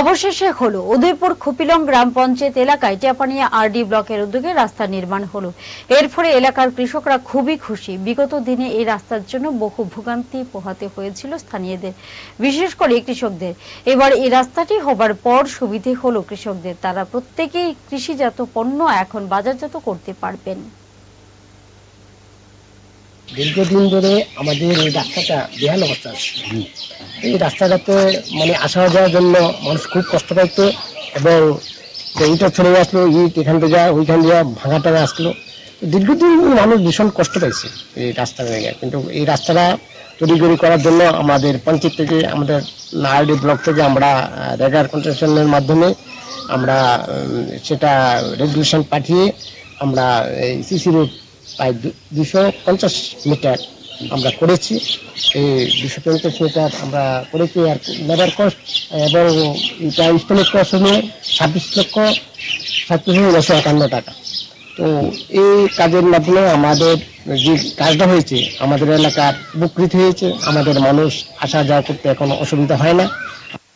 অবশেষে হলো। উদয়পুর খুপিলং গ্রাম পঞ্চায়েত এলাকায় টেপানিয়া আরডি ব্লকের উদ্যোগে রাস্তা নির্মাণ হলো। এর ফলে এলাকার কৃষকরা খুবই খুশি। বিগত দিনে এই রাস্তার জন্য বহু ভোগান্তি পোহাতে হয়েছিল স্থানীয়দের, বিশেষ করে কৃষকদের। এবার এই রাস্তাটি হবার পর সুবিধে হলো কৃষকদের। তারা প্রত্যেকেই কৃষিজাত পণ্য এখন বাজারজাত করতে পারবেন। দীর্ঘদিন ধরে আমাদের এই রাস্তাটা বেহাল অবস্থা আছে। এই রাস্তাটাতে মানে আসা যাওয়ার জন্য মানুষ খুব কষ্ট পাইতো এবং এইটা চলে আসলো, ইট এখান থেকে ওইখান থেকে ভাঙা টাঙা আসলো। দীর্ঘদিন মানুষ ভীষণ কষ্ট পাইছে এই রাস্তা জায়গায়। কিন্তু এই রাস্তাটা তৈরি করার জন্য আমাদের পঞ্চায়েত থেকে, আমাদের নারায়ণী ব্লক থেকে আমরা রেগার কন্ট্রাকশনের মাধ্যমে আমরা সেটা রেজলিউশন পাঠিয়ে আমরা এই সিসি রোড প্রায় দুশো পঞ্চাশ মিটার আমরা করেছি। এই দুশো পঞ্চাশ মিটার আমরা করেছি আর লেবার কস্ট এবং এটা ইনস্টলেট কস্ট হলো ছাব্বিশ লক্ষ হাজার নশো একান্ন টাকা। তো এই কাজের মাধ্যমে আমাদের যে কাজটা হয়েছে, আমাদের এলাকার উপকৃত হয়েছে, আমাদের মানুষ আসা যাওয়া করতে এখন অসুবিধা হয় না।